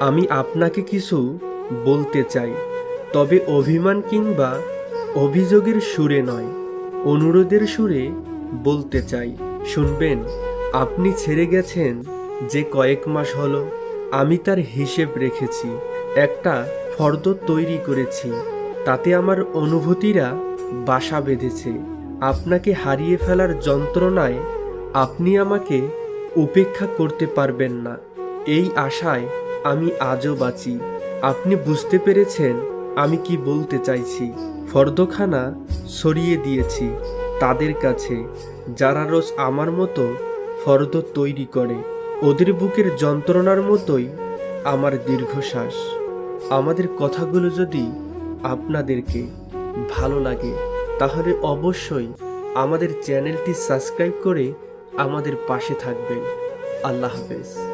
আমি আপনাকে কিছু বলতে চাই, তবে অভিমান কিংবা অভিযোগের সুরে নয়, অনুরোধের সুরে বলতে চাই। শুনবেন, আপনি ছেড়ে গেছেন যে কয়েক মাস হলো, আমি তার হিসেব রেখেছি, একটা ফর্দ তৈরি করেছি, তাতে আমার অনুভূতিরা বাসা বেঁধেছে, আপনাকে হারিয়ে ফেলার যন্ত্রণায় আপনি আমাকে উপেক্ষা করতে পারবেন না, এই আশায় আমি আজও বাঁচি। আপনি বুঝতে পেরেছেন আমি কি বলতে চাইছি। ফর্দখানা সরিয়ে দিয়েছি তাদের কাছে, যারা রোজ আমার মতো ফর্দ তৈরি করে। ওদের বুকের যন্ত্রণার মতোই আমার দীর্ঘশ্বাস। আমাদের কথাগুলো যদি আপনাদেরকে ভালো লাগে, তাহলে অবশ্যই আমাদের চ্যানেলটি সাবস্ক্রাইব করে আমাদের পাশে থাকবেন। আল্লাহ হাফেজ।